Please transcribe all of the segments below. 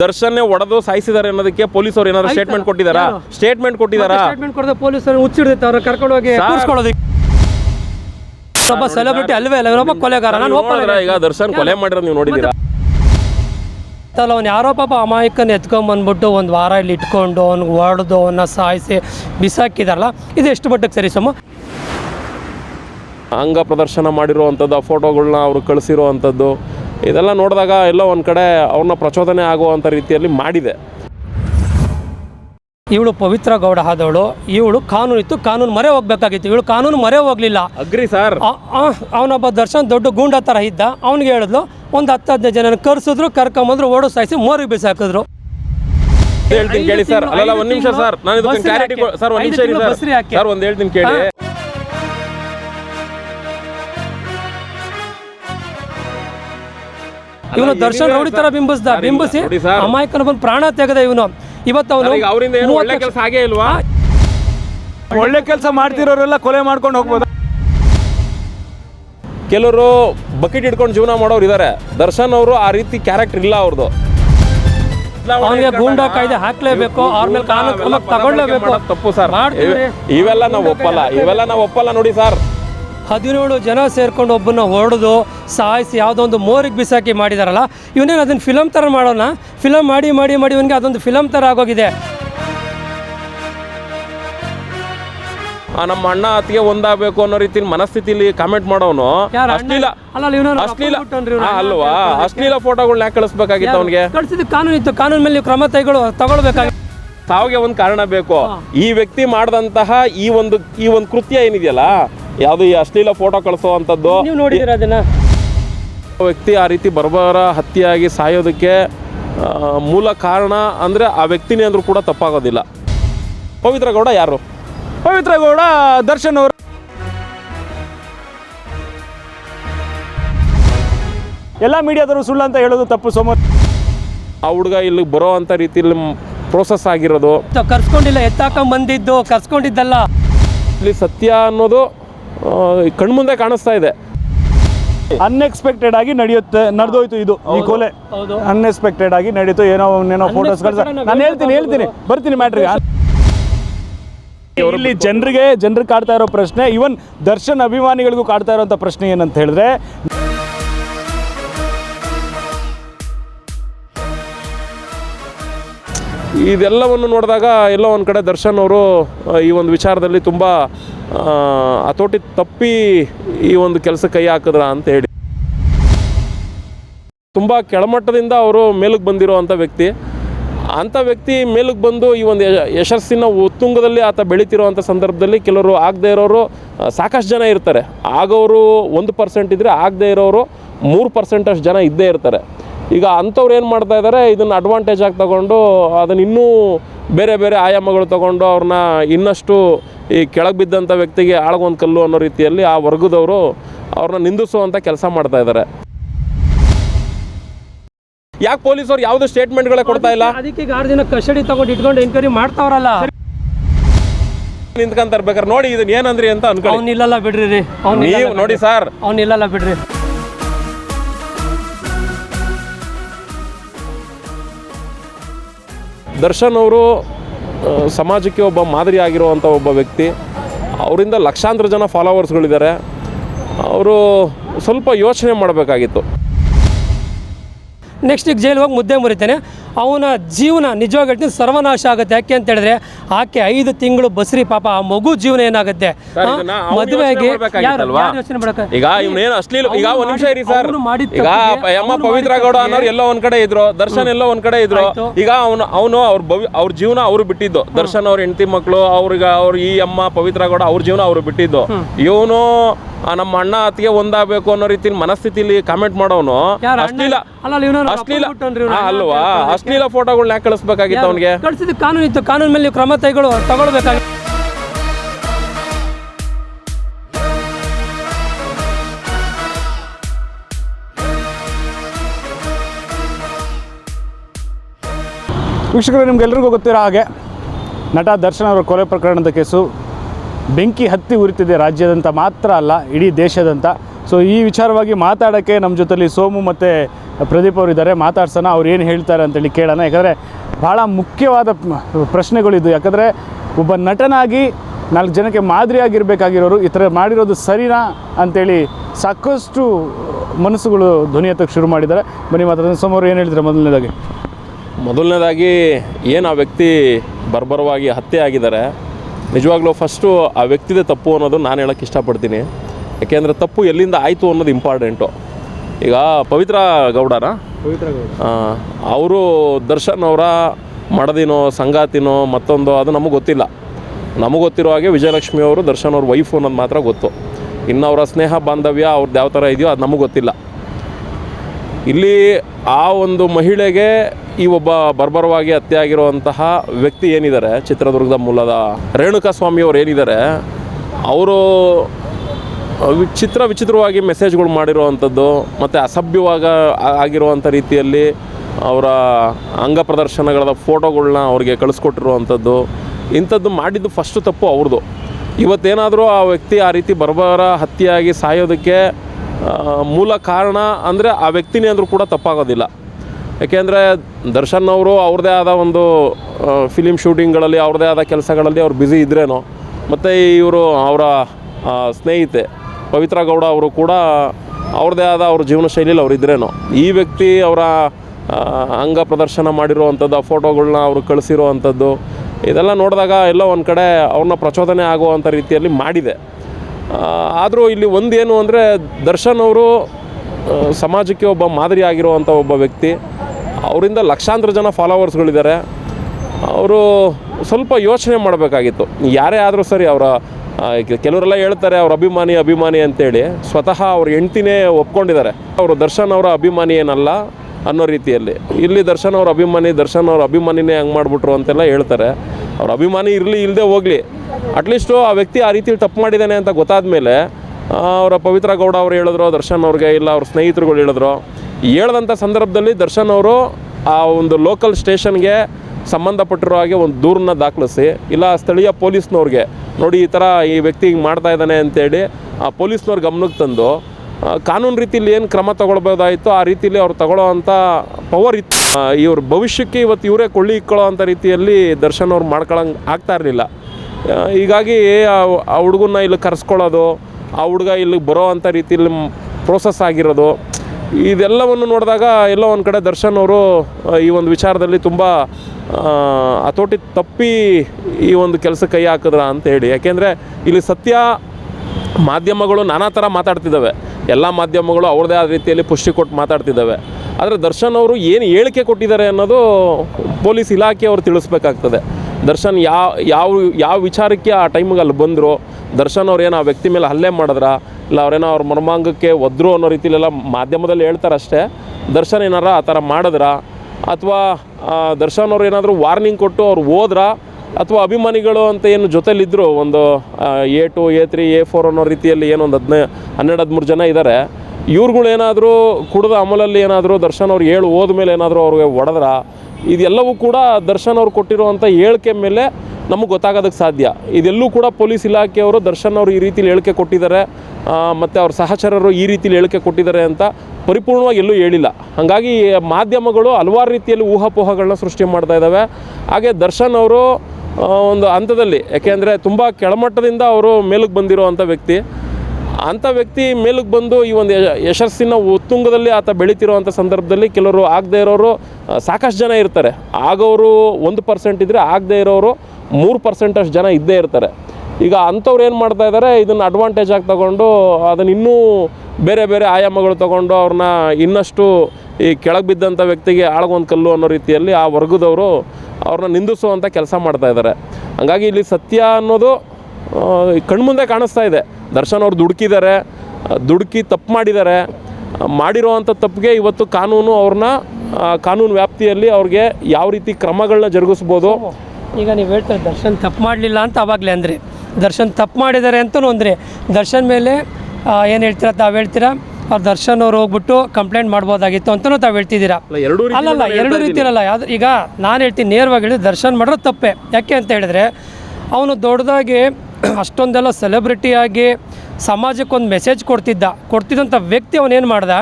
ದರ್ಶನ್ನೇ ಒಡೆದು ಸಾಯಿಸಿದ್ದಾರೆ ಅನ್ನೋದಕ್ಕೆ ಪೊಲೀಸರು ಏನಾದ್ರು ಸ್ಟೇಟ್ಮೆಂಟ್ ಕೊಟ್ಟಿದಾರಾ ಸ್ಟೇಟ್ಮೆಂಟ್ ಕೊಟ್ಟಿದಾರಾ ಸ್ಟೇಟ್ಮೆಂಟ್ ಕೊಡದೆ ಪೊಲೀಸರು ಹುಚ್ಚಿಡ್ದೈತೆ ಅವ್ರ ಕರ್ಕೊಂಡು ಹೋಗಿ. ಕೂರ್ಸ್ಕೊಳ್ಳೋದಕ್ಕೆ ಒಬ್ಬ ಸೆಲೆಬ್ರಿಟಿ ಅಲ್ವೇ ಅಲ್ಲ ಒಬ್ಬ ಕೊಲೆಗಾರ ನಾನು ಒಪ್ಪಲ್ಲ ಈಗ ದರ್ಶನ್ ಕೊಲೆ ಮಾಡಿರೋ ನೀವು ನೋಡಿದ್ದೀರಾ? ಅಲ್ಲ ಅವ್ನು ಯಾರೋ ಪಾಪ ಅಮಾಯಕನ ಎತ್ಕೊಂಬಂದ್ಬಿಟ್ಟು ಒಂದು ವಾರ ಇಲ್ಲಿ ಇಟ್ಕೊಂಡು ಅವ್ನಿಗೆ ಹೊಡೆದು ಅವನ್ನ ಸಾಯಿಸಿ ಬಿಸಾಕಿದಾರಲ್ಲ ಇದು ಎಷ್ಟು ಮಟ್ಟಕ್ಕೆ ಸರಿ ಸಮ? ಅಂಗ ಪ್ರದರ್ಶನ ಮಾಡಿರುವಂಥದ್ದು ಆ ಫೋಟೋಗಳನ್ನ ಅವರು ಕಳಿಸಿರುವಂಥದ್ದು. ಇದೆಲ್ಲ ನೋಡಿದಾಗ ಎಲ್ಲೋ ಒಂದು ಕಡೆ ಅವ್ರನ್ನ ಪ್ರಚೋದನೆ ಆಗುವಂಥ ರೀತಿಯಲ್ಲಿ ಮಾಡಿದೆ. ಇವಳು ಪವಿತ್ರ ಗೌಡ ಆದವಳು. ಇವಳು ಕಾನೂನು ಇತ್ತು ಕಾನೂನು ಮರೆ ಹೋಗ್ಬೇಕಾಗಿತ್ತು. ಇವಳು ಕಾನೂನು ಮರೆ ಹೋಗ್ಲಿಲ್ಲ. Agree sir. ಅವನೊಬ್ಬ ದರ್ಶನ್ ದೊಡ್ಡ ಗೂಂಡ ತರ ಇದ್ದ. ಅವನಿಗೆ ಹೇಳಿದ್ಲು ಒಂದು ಹತ್ತು ಹದಿನೈದು ಜನ ಕರ್ಸಿದ್ರು ಕರ್ಕೊಂಬಂದ್ರು ಓಡು ಸಾಯಿಸಿ ಮೋರಿಗೆ ಬಿಸಾಕಿದ್ರು ಹೇಳ್ತೀನಿ ಕೇಳಿ ಸರ್. ಅಲ್ಲಲ್ಲ ಒಂದು ನಿಮಿಷ ಸರ್. ನಾನು ಇದಕ್ಕೆ ಬಸ್ರಿ ಕ್ಲಾರಿಟಿ ಸರ್ ಒಂದು ನಿಮಿಷ. ಸರ್. ಒಂದು ಹೇಳ್ತೀನಿ ಕೇಳಿ. ಇವನು ದರ್ಶನ್ ರೌಡಿ ತರ? ಬಿಂಬಿಸ್ದ. ಸರ್, ಬಿಂಬಿಸಿ ಅಮಾಯಕನ ಬಂದು ಪ್ರಾಣ ತೆಗೆದ ಇವನು. ಇವತ್ತು ಅವನು ಈಗ ಅವರಿಂದ ಏನು ಒಳ್ಳೆ ಕೆಲಸ ಹಾಗೆ ಇಲ್ವಾ? ಒಳ್ಳೆ ಕೆಲಸ ಮಾಡ್ತಿರೋರೆಲ್ಲ ಕೊಲೆ ಮಾಡ್ಕೊಂಡು ಹೋಗ್ಬೋದು. ಕೆಲವರು ಬಕೆಟ್ ಹಿಡ್ಕೊಂಡು ಜೀವನ ಮಾಡೋರು ಇದ್ದಾರೆ ದರ್ಶನ್ ಅವರು ಆ ರೀತಿ ಕ್ಯಾರೆಕ್ಟರ್ ಇಲ್ಲ ಅವ್ರದ್ದು ಅವನಿಗೆ ಗೂಂಡಾ ಕಾಯ್ದೆ ಹಾಕ್ಲೇಬೇಕು ಅವ್ರ ಮೇಲೆ ಕಾನೂನು ಕ್ರಮ ತಗೊಳ್ಳೇಬೇಕು. ತಪ್ಪು ಸರ್. ಇವೆಲ್ಲ ನಾವು ಒಪ್ಪಲ್ಲ. ಇವೆಲ್ಲ ನಾವು ಒಪ್ಪಲ್ಲ ನೋಡಿ ಸರ್. ಹದಿನೇಳು ಜನ ಸೇರ್ಕೊಂಡು ಒಬ್ಬನ ಹೊಡೆದು ಸಾಯಿಸಿ ಯಾವುದೋ ಒಂದು ಮೋರಿಗೆ ಬಿಸಾಕಿ ಮಾಡಿದಾರಲ್ಲ ಇವನೇನು ಅದನ್ನು ಫಿಲಮ್ ಥರ ಮಾಡೋಣ? ಫಿಲಮ್ ಮಾಡಿ ಮಾಡಿ ಮಾಡಿ ಇವನಿಗೆ ಅದೊಂದು ಫಿಲಮ್ ಥರ ಆಗೋಗಿದೆ. ನಮ್ಮ ಅಣ್ಣ ಅತ್ತಿಗೆ ಒಂದಾಗಬೇಕು ಅನ್ನೋ ರೀತಿ ಮನಸ್ಥಿತಿಲಿ ಕಾಮೆಂಟ್ ಮಾಡೋನು? ಅಶ್ಲೀಲ. ಅಲ್ಲ ಇವನು ಅಶ್ಲೀಲ. ಅಲ್ವಾ? ಅಶ್ಲೀಲ ಫೋಟೋಗಳನ್ನ ಯಾಕೆ ಕಳಿಸ್ಬೇಕಾಗಿತ್ತು ಅವನಿಗೆ? ಕಳಿಸಿದ್ದು ಕಾನೂನು ಇತ್ತು. ಕಾನೂನು ಮೇಲೆ ಕ್ರಮ ತೆಗೆಗಳು ತಗೊಳ್ಬೇಕಾಗಿ ಸಾವಿಗೆ ಒಂದು ಕಾರಣ ಬೇಕು. ಈ ವ್ಯಕ್ತಿ ಮಾಡಿದಂತಹ ಈ ಒಂದು ಈ ಒಂದು ಕೃತ್ಯ ಏನಿದೆಯಲ್ಲ ಯಾವುದು ಈ ಅಶ್ಲೀಲ ಫೋಟೋ ಕಳಿಸುವಂಥದ್ದು? ನೀವು ನೋಡಿದಿರ ಅದನ್ನ? ವ್ಯಕ್ತಿ ಆ ರೀತಿ ಬರ್ಬರ ಹತ್ಯೆಯಾಗಿ ಸಾಯೋದಕ್ಕೆ ಮೂಲ ಕಾರಣ ಅಂದರೆ ಆ ವ್ಯಕ್ತಿನೇ ಅಂದ್ರೂ ಕೂಡ ತಪ್ಪಾಗೋದಿಲ್ಲ. ಪವಿತ್ರ ಗೌಡ ಯಾರು? ಪವಿತ್ರ ಗೌಡ ದರ್ಶನ್ ಅವರು. ಎಲ್ಲ ಮೀಡಿಯಾದವರು ಸುಳ್ಳು ಅಂತ ಹೇಳೋದು ತಪ್ಪು ಸೋಮ. ಆ ಹುಡುಗ ಇಲ್ಲಿ ಬರೋ ಅಂಥ ರೀತಿಯಲ್ಲಿ ಪ್ರೋಸೆಸ್ ಆಗಿರೋದು. ಕರ್ಸ್ಕೊಂಡಿಲ್ಲ ಎತ್ತಾಕೊಂಡ್ ಬಂದಿದ್ದು ಕರ್ಸ್ಕೊಂಡಿದ್ದಲ್ಲ. ಇಲ್ಲಿ ಸತ್ಯ ಅನ್ನೋದು ಕಣ್ಮುಂದೆ ಕಾಣಿಸ್ತಾ ಇದೆ. ಅನ್ಎಕ್ಸ್ಪೆಕ್ಟೆಡ್ ಆಗಿ ನಡೆಯುತ್ತೆ ನಡೆದೋಯ್ತು ಇದು ಈ ಕೊಲೆ. ಹೌದು. ಅನ್ಎಕ್ಸ್ಪೆಕ್ಟೆಡ್ ಆಗಿ ನಡೀತು ಏನೋ ಏನೋ ಫೋಟೋಸ್ ನಾನು ಹೇಳ್ತೀನಿ ಹೇಳ್ತೀನಿ. ಬರ್ತೀನಿ ಮ್ಯಾಟ್ರಿಗೆ ಇಲ್ಲಿ ಜನರಿಗೆ ಜನರಿಗೆ ಕಾಡ್ತಾ ಇರೋ ಪ್ರಶ್ನೆ ಇವನ್ ದರ್ಶನ್ ಅಭಿಮಾನಿಗಳಿಗೂ ಕಾಡ್ತಾ ಇರೋಂಥ ಪ್ರಶ್ನೆ ಏನಂತ ಹೇಳಿದ್ರೆ ಇದೆಲ್ಲವನ್ನು ನೋಡಿದಾಗ ಎಲ್ಲೋ ಒಂದು ಕಡೆ ದರ್ಶನ್ ಅವರು ಈ ಒಂದು ವಿಚಾರದಲ್ಲಿ ತುಂಬ ಹತೋಟಿ ತಪ್ಪಿ ಈ ಒಂದು ಕೆಲಸ ಕೈ ಹಾಕಿದ್ರ ಅಂತ ಹೇಳಿ. ತುಂಬ ಕೆಳಮಟ್ಟದಿಂದ ಅವರು ಮೇಲಕ್ಕೆ ಅಂಥ ವ್ಯಕ್ತಿ. ಅಂಥ ವ್ಯಕ್ತಿ ಮೇಲಕ್ಕೆ ಬಂದು ಈ ಒಂದು ಯಶಸ್ಸಿನ ಉತ್ತುಂಗದಲ್ಲಿ ಆತ ಬೆಳೀತಿರುವಂಥ ಸಂದರ್ಭದಲ್ಲಿ ಕೆಲವರು ಆಗದೇ ಇರೋರು ಸಾಕಷ್ಟು ಜನ ಇರ್ತಾರೆ. ಆಗೋರು ಒಂದು ಪರ್ಸೆಂಟ್ ಇದ್ದರೆ ಆಗದೇ ಇರೋರು ಮೂರು ಪರ್ಸೆಂಟಷ್ಟು ಜನ ಇದ್ದೇ ಇರ್ತಾರೆ. ಈಗ ಅಂಥವ್ರು ಏನು ಮಾಡ್ತಾ ಇದ್ದಾರೆ ಇದನ್ನು ಅಡ್ವಾಂಟೇಜ್ ಆಗಿ ತಗೊಂಡು ಅದನ್ನು ಇನ್ನೂ ಬೇರೆ ಬೇರೆ ಆಯಾಮಗಳು ತಗೊಂಡು ಅವ್ರನ್ನ ಇನ್ನಷ್ಟು ಈ ಕೆಳಗೆ ಬಿದ್ದಂಥ ವ್ಯಕ್ತಿಗೆ ಆಳಗೊಂದು ಕಲ್ಲು ಅನ್ನೋ ರೀತಿಯಲ್ಲಿ ಆ ವರ್ಗದವರು ಅವ್ರನ್ನ ನಿಂದಿಸುವಂಥ ಕೆಲಸ ಮಾಡ್ತಾ ಇದ್ದಾರೆ ಯಾಕೆ ಪೊಲೀಸರು ಯಾವುದೇ ಸ್ಟೇಟ್ಮೆಂಟ್ಗಳೇ ಕೊಡ್ತಾ ಇಲ್ಲ? ಅದಕ್ಕೆ ಈಗ ಆರು ದಿನ ಕಸ್ಟಡಿ ತಗೊಂಡು ಇಟ್ಕೊಂಡು ಎನ್ಕ್ವೈರಿ ಮಾಡ್ತಾವ್ರಲ್ಲ. ನಿಂತ್ಕೊಂತ ಇರ್ಬೇಕಾರೆ ನೋಡಿ ಇದನ್ನ ಏನಂದ್ರಿ ಅಂತ ಅನ್ಕೊಳ್ಳಿ. ಅವ್ನು ಇಲ್ಲಲ್ಲ ಬಿಡ್ರಿ ರೀ. ಅವ್ನು ನೀವು ನೋಡಿ ಸರ್. ಅವ್ನು ಇಲ್ಲಲ್ಲ ಬಿಡ್ರಿ. ದರ್ಶನ್ ಅವರು ಸಮಾಜಕ್ಕೆ ಒಬ್ಬ ಮಾದರಿ ಆಗಿರುವಂಥ ಒಬ್ಬ ವ್ಯಕ್ತಿ. ಅವರಿಂದ ಲಕ್ಷಾಂತರ ಜನ ಫಾಲೋವರ್ಸ್ಗಳಿದ್ದಾರೆ. ಅವರು ಸ್ವಲ್ಪ ಯೋಚನೆ ಮಾಡಬೇಕಾಗಿತ್ತು. ನೆಕ್ಸ್ಟ್ ಈಗ ಜೈಲಿಗೆ ಹೋಗಿ ಮುದ್ದೆ ಮುರಿತಾನೆ. ಅವನ ಜೀವನ ನಿಜವಾಗಿ ಹೇಳ್ತೀನಿ ಸರ್ವನಾಶ ಆಗುತ್ತೆ. ಯಾಕೆ ಅಂತ ಹೇಳಿದ್ರೆ ಆಕೆ ಐದು ತಿಂಗಳು ಬಸ್ರಿ ಪಾಪ ಆ ಮಗು ಜೀವನ ಏನಾಗುತ್ತೆ? ಮದುವೆಗೆ ಈಗ ಇವನೇನು ಅಶ್ಲೀಲ ಈಗ ಅವ್ನು ಒಂದ್ ನಿಮಿಷ ಇರಿ ಸರ್ ಈಗ ಅಮ್ಮ ಪವಿತ್ರ ಗೌಡ ಅನ್ನೋರು ಎಲ್ಲೋ ಒಂದ್ ಕಡೆ ಇದ್ರು ದರ್ಶನ್ ಎಲ್ಲೋ ಒಂದ್ ಕಡೆ ಇದ್ರು. ಈಗ ಅವನು ಅವನು ಅವ್ರ ಭವಿ ಅವ್ರ ಜೀವನ ಅವರು ಬಿಟ್ಟಿದ್ದು. ದರ್ಶನ್ ಅವ್ರ ಹೆಂಡತಿ ಮಕ್ಕಳು ಅವ್ರಿಗ ಅವ್ರ ಈ ಅಮ್ಮ ಪವಿತ್ರ ಗೌಡ ಅವ್ರ ಜೀವನ ಅವರು ಬಿಟ್ಟಿದ್ದು. ಇವನು ನಮ್ಮ ಅಣ್ಣ ಅತ್ತಿಗೆ ಒಂದಾಗಬೇಕು ಅನ್ನೋ ರೀತಿ ಮನಸ್ಥಿತಿಲಿ ಕಾಮೆಂಟ್ ಮಾಡೋನು? ಅಶ್ಲೀಲ ಅಲ್ವಾ? ಅಶ್ಲೀಲ ಫೋಟೋಗಳನ್ನ ಯಾಕೆ ಕಳಿಸ್ಬೇಕಾಗಿತ್ತು ಅವನಿಗೆ? ಕಳಿಸಿದ ಕಾನೂನು ಇತ್ತು ಕಾನೂನು ಮೇಲೆ ನೀವು ಕ್ರಮ ತೆಗೆಗಳು ತಗೊಳ್ಬೇಕಾಗಿತ್ತು ವೀಕ್ಷಕರು ನಿಮ್ಗೆಲ್ರಿಗೂ ಗೊತ್ತಿರೋ ಹಾಗೆ ನಟ ದರ್ಶನ್ ಅವರ ಕೊಲೆ ಪ್ರಕರಣದ ಕೇಸು ಬೆಂಕಿ ಹತ್ತಿ ಉರಿತಿದೆ ರಾಜ್ಯದಂತ ಮಾತ್ರ ಅಲ್ಲ ಇಡೀ ದೇಶದಂತ. ಸೊ ಈ ವಿಚಾರವಾಗಿ ಮಾತಾಡೋಕ್ಕೆ ನಮ್ಮ ಜೊತೆಲಿ ಸೋಮು ಮತ್ತು ಪ್ರದೀಪ್ ಅವರು ಇದ್ದಾರೆ, ಮಾತಾಡ್ಸೋಣ, ಅವ್ರು ಏನು ಹೇಳ್ತಾರೆ ಅಂತೇಳಿ ಕೇಳೋಣ. ಯಾಕಂದರೆ ಭಾಳ ಮುಖ್ಯವಾದ ಪ್ರಶ್ನೆಗಳು ಪ್ರಶ್ನೆಗಳಿದು ಯಾಕಂದರೆ ಒಬ್ಬ ನಟನಾಗಿ ನಾಲ್ಕು ಜನಕ್ಕೆ ಮಾದರಿಯಾಗಿರ್ಬೇಕಾಗಿರೋರು ಈ ಥರ ಮಾಡಿರೋದು ಸರಿನಾ ಅಂತೇಳಿ ಸಾಕಷ್ಟು ಮನಸ್ಸುಗಳು ಧ್ವನಿ ಎತ್ತಕ್ಕೆ ಶುರು ಮಾಡಿದ್ದಾರೆ. ಬನ್ನಿ ಮಾತಾಡೋಣ. ಸೋಮವಾರ ಏನು ಹೇಳ್ತಾರೆ ಮೊದಲನೇದಾಗಿ? ಮೊದಲನೇದಾಗಿ ಏನು ಆ ವ್ಯಕ್ತಿ ಬರ್ಬರವಾಗಿ ಹತ್ಯೆ ಆಗಿದ್ದಾರೆ? ನಿಜವಾಗ್ಲೂ ಫಸ್ಟು ಆ ವ್ಯಕ್ತಿದೇ ತಪ್ಪು ಅನ್ನೋದು ನಾನು ಹೇಳೋಕ್ಕೆ ಇಷ್ಟಪಡ್ತೀನಿ. ಯಾಕೆಂದರೆ ತಪ್ಪು ಎಲ್ಲಿಂದ ಆಯಿತು ಅನ್ನೋದು ಇಂಪಾರ್ಟೆಂಟು ಈಗ ಪವಿತ್ರ ಗೌಡರ ಅವರು ದರ್ಶನ್ ಅವರ ಮಡದಿನೋ ಸಂಗಾತಿನೋ ಮತ್ತೊಂದು ಅದು ನಮಗೆ ಗೊತ್ತಿಲ್ಲ. ನಮಗೆ ಗೊತ್ತಿರೋ ಹಾಗೆ ವಿಜಯಲಕ್ಷ್ಮಿ ಅವರು ದರ್ಶನ್ ಅವ್ರ ವೈಫು ಅನ್ನೋದು ಮಾತ್ರ ಗೊತ್ತು. ಇನ್ನು ಅವರ ಸ್ನೇಹ ಬಾಂಧವ್ಯ ಅವ್ರದ್ದು ಯಾವ ಥರ ಇದೆಯೋ ಅದು ನಮಗೆ ಗೊತ್ತಿಲ್ಲ. ಇಲ್ಲಿ ಆ ಒಂದು ಮಹಿಳೆಗೆ ಈ ಒಬ್ಬ ಬರ್ಬರವಾಗಿ ಹತ್ಯೆ ಆಗಿರುವಂತಹ ವ್ಯಕ್ತಿ ಏನಿದ್ದಾರೆ? ಚಿತ್ರದುರ್ಗದ ಮೂಲದ ರೇಣುಕಾ ಸ್ವಾಮಿ ಅವ್ರು ಏನಿದ್ದಾರೆ? ಅವರು ವಿಚಿತ್ರ ವಿಚಿತ್ರವಾಗಿ ಮೆಸೇಜ್ಗಳು ಮಾಡಿರುವಂಥದ್ದು ಮತ್ತು ಅಸಭ್ಯವಾಗ ಆಗಿರುವಂಥ ರೀತಿಯಲ್ಲಿ ಅವರ ಅಂಗ ಪ್ರದರ್ಶನಗಳ ಫೋಟೋಗಳನ್ನ ಅವ್ರಿಗೆ ಕಳಿಸ್ಕೊಟ್ಟಿರುವಂಥದ್ದು. ಇಂಥದ್ದು ಮಾಡಿದ್ದು ಫಸ್ಟು ತಪ್ಪು ಅವ್ರದ್ದು. ಇವತ್ತೇನಾದರೂ ಆ ವ್ಯಕ್ತಿ ಆ ರೀತಿ ಬರ್ಬರ ಹತ್ಯೆಯಾಗಿ ಸಾಯೋದಕ್ಕೆ ಮೂಲ ಕಾರಣ ಅಂದರೆ ಆ ವ್ಯಕ್ತಿನೇ ಅಂದರೂ ಕೂಡ ತಪ್ಪಾಗೋದಿಲ್ಲ. ಯಾಕೆಂದರೆ ದರ್ಶನ್ ಅವರು ಅವ್ರದ್ದೇ ಆದ ಒಂದು ಫಿಲಿಮ್ ಶೂಟಿಂಗ್ಗಳಲ್ಲಿ ಅವ್ರದ್ದೇ ಆದ ಕೆಲಸಗಳಲ್ಲಿ ಅವ್ರು ಬ್ಯುಸಿ ಇದ್ರೇನೋ, ಮತ್ತು ಇವರು ಅವರ ಸ್ನೇಹಿತೆ ಪವಿತ್ರ ಗೌಡ ಅವರು ಕೂಡ ಅವ್ರದ್ದೇ ಆದ ಅವ್ರ ಜೀವನ ಶೈಲಿಯಲ್ಲಿ ಅವ್ರು ಇದ್ರೇನೋ. ಈ ವ್ಯಕ್ತಿ ಅವರ ಅಂಗ ಪ್ರದರ್ಶನ ಮಾಡಿರುವಂಥದ್ದು, ಆ ಫೋಟೋಗಳನ್ನ ಅವರು ಕಳಿಸಿರುವಂಥದ್ದು, ಇದೆಲ್ಲ ನೋಡಿದಾಗ ಎಲ್ಲೋ ಒಂದು ಕಡೆ ಅವ್ರನ್ನ ಪ್ರಚೋದನೆ ಆಗುವಂಥ ರೀತಿಯಲ್ಲಿ ಮಾಡಿದೆ. ಆದರೂ ಇಲ್ಲಿ ಒಂದೇನು ಅಂದರೆ ದರ್ಶನ್ ಅವರು ಸಮಾಜಕ್ಕೆ ಒಬ್ಬ ಮಾದರಿ ಆಗಿರುವಂಥ ಒಬ್ಬ ವ್ಯಕ್ತಿ. ಅವರಿಂದ ಲಕ್ಷಾಂತರ ಜನ ಫಾಲೋವರ್ಸ್ಗಳಿದ್ದಾರೆ. ಅವರು ಸ್ವಲ್ಪ ಯೋಚನೆ ಮಾಡಬೇಕಾಗಿತ್ತು. ಯಾರೇ ಆದರೂ ಸರಿ ಅವರ ಕೆಲವರೆಲ್ಲ ಹೇಳ್ತಾರೆ ಅವ್ರ ಅಭಿಮಾನಿ ಅಭಿಮಾನಿ ಅಂತೇಳಿ. ಸ್ವತಃ ಅವ್ರ ಹೆಂಡ್ತಿನೇ ಒಪ್ಕೊಂಡಿದ್ದಾರೆ. ಅವರು ದರ್ಶನ್ ಅವರ ಅಭಿಮಾನಿ ಏನಲ್ಲ ಅನ್ನೋ ರೀತಿಯಲ್ಲಿ. ಇಲ್ಲಿ ದರ್ಶನ್ ಅವ್ರ ಅಭಿಮಾನಿ, ದರ್ಶನ್ ಅವ್ರ ಅಭಿಮಾನಿನೇ ಹಂಗೆ ಮಾಡಿಬಿಟ್ರು ಅಂತೆಲ್ಲ ಹೇಳ್ತಾರೆ. ಅವ್ರ ಅಭಿಮಾನಿ ಇರಲಿ ಇಲ್ಲದೆ ಹೋಗಲಿ. ಅಟ್ಲೀಸ್ಟು ಆ ವ್ಯಕ್ತಿ ಆ ರೀತಿಲಿ ತಪ್ಪು ಮಾಡಿದ್ದಾನೆ ಅಂತ ಗೊತ್ತಾದ ಮೇಲೆ ಅವರ ಪವಿತ್ರ ಗೌಡ ಅವ್ರು ಹೇಳಿದ್ರು, ದರ್ಶನ್ ಅವ್ರಿಗೆ ಇಲ್ಲ, ಅವ್ರ ಸ್ನೇಹಿತರುಗಳು ಹೇಳಿದ್ರು. ಹೇಳ್ದಂಥ ಸಂದರ್ಭದಲ್ಲಿ ದರ್ಶನ್ ಅವರು ಆ ಒಂದು ಲೋಕಲ್ ಸ್ಟೇಷನ್ಗೆ ಸಂಬಂಧಪಟ್ಟಿರೋ ಹಾಗೆ ಒಂದು ದೂರನ್ನ ದಾಖಲಿಸಿ, ಇಲ್ಲ ಸ್ಥಳೀಯ ಪೊಲೀಸ್ನವ್ರಿಗೆ, ನೋಡಿ ಈ ಥರ ಈ ವ್ಯಕ್ತಿ ಹಿಂಗೆ ಮಾಡ್ತಾ ಇದ್ದಾನೆ ಅಂತೇಳಿ ಆ ಪೊಲೀಸ್ನವ್ರ ಗಮನಕ್ಕೆ ತಂದು ಕಾನೂನು ರೀತಿಯಲ್ಲಿ ಏನು ಕ್ರಮ ತಗೊಳ್ಬೋದಾಯಿತು ಆ ರೀತಿಯಲ್ಲಿ ಅವ್ರು ತಗೊಳ್ಳೋ ಅಂಥ ಪವರ್ ಇತ್ತು. ಇವ್ರ ಭವಿಷ್ಯಕ್ಕೆ ಇವತ್ತು ಇವರೇ ಕೊಳ್ಳಿ ಇಕ್ಕೊಳ್ಳೋ ಅಂಥ ರೀತಿಯಲ್ಲಿ ದರ್ಶನ್ ಅವ್ರು ಮಾಡ್ಕೊಳಂಗೆ ಆಗ್ತಾ ಇರಲಿಲ್ಲ. ಹೀಗಾಗಿ ಆ- ಆ ಹುಡುಗನ್ನ ಇಲ್ಲಿ ಕರೆಸ್ಕೊಳ್ಳೋದು, ಆ ಹುಡುಗ ಇಲ್ಲಿಗೆ ಬರೋ ಅಂಥ ರೀತಿಯಲ್ಲಿ ಪ್ರೋಸೆಸ್ ಆಗಿರೋದು ಇದೆಲ್ಲವನ್ನು ನೋಡಿದಾಗ ಎಲ್ಲೋ ಒಂದು ಕಡೆ ದರ್ಶನ್ ಅವರು ಈ ಒಂದು ವಿಚಾರದಲ್ಲಿ ತುಂಬ ಹತೋಟಿ ತಪ್ಪಿ ಈ ಒಂದು ಕೆಲಸ ಕೈ ಹಾಕಿದ್ರ ಅಂತ ಹೇಳಿ. ಯಾಕೆಂದರೆ ಇಲ್ಲಿ ಸತ್ಯ ಮಾಧ್ಯಮಗಳು ನಾನಾ ಥರ ಮಾತಾಡ್ತಿದ್ದಾವೆ. ಎಲ್ಲ ಮಾಧ್ಯಮಗಳು ಅವ್ರದ್ದೇ ಆದ ರೀತಿಯಲ್ಲಿ ಪುಷ್ಟಿ ಕೊಟ್ಟು ಮಾತಾಡ್ತಿದ್ದಾವೆ. ಆದರೆ ದರ್ಶನ್ ಅವರು ಏನು ಹೇಳಿಕೆ ಕೊಟ್ಟಿದ್ದಾರೆ ಅನ್ನೋದು ಪೊಲೀಸ್ ಇಲಾಖೆಯವರು ತಿಳಿಸ್ಬೇಕಾಗ್ತದೆ. ದರ್ಶನ್ ಯಾವ ಯಾವ ಯಾವ ವಿಚಾರಕ್ಕೆ ಆ ಟೈಮಿಗೆ ಅಲ್ಲಿ ಬಂದರು ದರ್ಶನ್ ಅವ್ರು ಏನೋ ಆ ವ್ಯಕ್ತಿ ಮೇಲೆ ಹಲ್ಲೆ ಮಾಡಿದ್ರ, ಇಲ್ಲ ಅವ್ರೇನೋ ಅವ್ರ ಮರ್ಮಾಂಗಕ್ಕೆ ಒದ್ರು ಅನ್ನೋ ರೀತಿಲೆಲ್ಲ ಮಾಧ್ಯಮದಲ್ಲಿ ಹೇಳ್ತಾರಷ್ಟೇ ದರ್ಶನ್ ಏನಾರ ಆ ಥರ ಮಾಡಿದ್ರ, ಅಥವಾ ದರ್ಶನ್ ಅವ್ರು ಏನಾದರೂ ವಾರ್ನಿಂಗ್ ಕೊಟ್ಟು ಅವ್ರು ಹೋದ್ರ, ಅಥವಾ ಅಭಿಮಾನಿಗಳು ಅಂತ ಏನು ಜೊತೆಲಿದ್ದರು ಒಂದು A two, A three, A four ಅನ್ನೋ ರೀತಿಯಲ್ಲಿ ಏನೋ ಒಂದು ಹದಿನೈ, ಹನ್ನೆರಡು, ಹದಿಮೂರು ಜನ ಇದ್ದಾರೆ ಇವ್ರುಗಳು ಏನಾದರೂ ಕುಡಿದ ಅಮಲಲ್ಲಿ ಏನಾದರೂ ದರ್ಶನ್ ಅವ್ರು ಹೇಳು ಹೋದ್ಮೇಲೆ ಏನಾದರೂ ಅವ್ರಿಗೆ ಒಡೆದ್ರ ಇದೆಲ್ಲವೂ ಕೂಡ ದರ್ಶನ್ ಅವ್ರು ಕೊಟ್ಟಿರುವಂಥ ಹೇಳಿಕೆ ಮೇಲೆ ನಮಗೆ ಗೊತ್ತಾಗೋದಕ್ಕೆ ಸಾಧ್ಯ. ಇದೆಲ್ಲೂ ಕೂಡ ಪೊಲೀಸ್ ಇಲಾಖೆಯವರು ದರ್ಶನ್ ಅವರು ಈ ರೀತಿಲಿ ಹೇಳಿಕೆ ಕೊಟ್ಟಿದ್ದಾರೆ. ಮತ್ತು ಅವ್ರ ಸಹಚರರು ಈ ರೀತಿಲಿ ಹೇಳಿಕೆ ಕೊಟ್ಟಿದ್ದಾರೆ ಅಂತ ಪರಿಪೂರ್ಣವಾಗಿ ಎಲ್ಲೂ ಹೇಳಿಲ್ಲ. ಹಾಗಾಗಿ ಮಾಧ್ಯಮಗಳು ಹಲವಾರು ರೀತಿಯಲ್ಲಿ ಊಹಾಪೋಹಗಳನ್ನ ಸೃಷ್ಟಿ ಮಾಡ್ತಾ ಇದ್ದಾವೆ ಹಾಗೆ ದರ್ಶನ್ ಅವರು ಒಂದು ಹಂತದಲ್ಲಿ ಯಾಕೆಂದರೆ ತುಂಬ ಕೆಳಮಟ್ಟದಿಂದ ಅವರು ಮೇಲಕ್ಕೆ ಅಂಥ ವ್ಯಕ್ತಿ. ಅಂಥ ವ್ಯಕ್ತಿ ಮೇಲಕ್ಕೆ ಬಂದು ಈ ಒಂದು ಯಶಸ್ಸಿನ ಉತ್ತುಂಗದಲ್ಲಿ ಆತ ಬೆಳೀತಿರುವಂಥ ಸಂದರ್ಭದಲ್ಲಿ ಕೆಲವರು ಆಗದೇ ಇರೋರು ಸಾಕಷ್ಟು ಜನ ಇರ್ತಾರೆ. ಆಗೋರು ಒಂದು ಪರ್ಸೆಂಟ್ ಇದ್ದರೆ ಆಗದೇ ಇರೋರು ಮೂರು ಪರ್ಸೆಂಟಷ್ಟು ಜನ ಇದ್ದೇ ಇರ್ತಾರೆ. ಈಗ ಅಂಥವ್ರು ಏನು ಮಾಡ್ತಾ ಇದ್ದಾರೆ ಇದನ್ನು ಅಡ್ವಾಂಟೇಜ್ ಆಗಿ ತಗೊಂಡು ಅದನ್ನು ಇನ್ನೂ ಬೇರೆ ಬೇರೆ ಆಯಾಮಗಳು ತಗೊಂಡು ಅವ್ರನ್ನ ಇನ್ನಷ್ಟು ಈ ಕೆಳಗೆ ಬಿದ್ದಂಥ ವ್ಯಕ್ತಿಗೆ ಆಳ್ಗೊಂದು ಕಲ್ಲು ಅನ್ನೋ ರೀತಿಯಲ್ಲಿ ಆ ವರ್ಗದವರು ಅವ್ರನ್ನ ನಿಂದಿಸುವಂಥ ಕೆಲಸ ಮಾಡ್ತಾ ಇದ್ದಾರೆ ಹಂಗಾಗಿ ಇಲ್ಲಿ ಸತ್ಯ ಅನ್ನೋದು ಕಣ್ಮುಂದೆ ಕಾಣಿಸ್ತಾ ಇದೆ. ದರ್ಶನ್ ಅವ್ರು ದುಡುಕಿದ್ದಾರೆ ದುಡುಕಿ ತಪ್ಪು ಮಾಡಿದ್ದಾರೆ ಮಾಡಿರುವಂಥ ತಪ್ಪಿಗೆ ಇವತ್ತು ಕಾನೂನು ಅವ್ರನ್ನ ಕಾನೂನು ವ್ಯಾಪ್ತಿಯಲ್ಲಿ ಅವ್ರಿಗೆ ಯಾವ ರೀತಿ ಕ್ರಮಗಳನ್ನ ಜರುಗಿಸ್ಬೋದು ಈಗ ನೀವು ಹೇಳ್ತಾರೆ ದರ್ಶನ್ ತಪ್ಪು ಮಾಡಲಿಲ್ಲ ಅಂತ ಆವಾಗಲೇ ಅಂದರೆ. ದರ್ಶನ್ ತಪ್ಪು ಮಾಡಿದ್ದಾರೆ ಅಂತಲೂ ಅಂದರೆ. ದರ್ಶನ್ ಮೇಲೆ ಏನು ಹೇಳ್ತೀರಾ ತಾವು ಹೇಳ್ತೀರಾ? ಅವ್ರು ದರ್ಶನ್ ಅವ್ರು ಹೋಗ್ಬಿಟ್ಟು ಕಂಪ್ಲೇಂಟ್ ಮಾಡ್ಬೋದಾಗಿತ್ತು ಅಂತಲೂ ತಾವು ಹೇಳ್ತಿದ್ದೀರಾ? ಅಲ್ಲಲ್ಲ ಎರಡೂ ರೀತಿಯಲ್ಲ ಯಾವ್ದು ಈಗ ನಾನು ಹೇಳ್ತೀನಿ ನೇರವಾಗಿ ಹೇಳಿದ್ರೆ ದರ್ಶನ್ ಮಾಡೋದು ತಪ್ಪೆ. ಯಾಕೆ ಅಂತ ಹೇಳಿದ್ರೆ ಅವನು ದೊಡ್ಡದಾಗಿ ಅಷ್ಟೊಂದೆಲ್ಲ ಸೆಲೆಬ್ರಿಟಿಯಾಗಿ ಸಮಾಜಕ್ಕೆ ಒಂದು ಮೆಸೇಜ್ ಕೊಡ್ತಿದ್ದ. ಕೊಡ್ತಿದ್ದಂಥ ವ್ಯಕ್ತಿ ಅವನೇನು ಮಾಡ್ದ?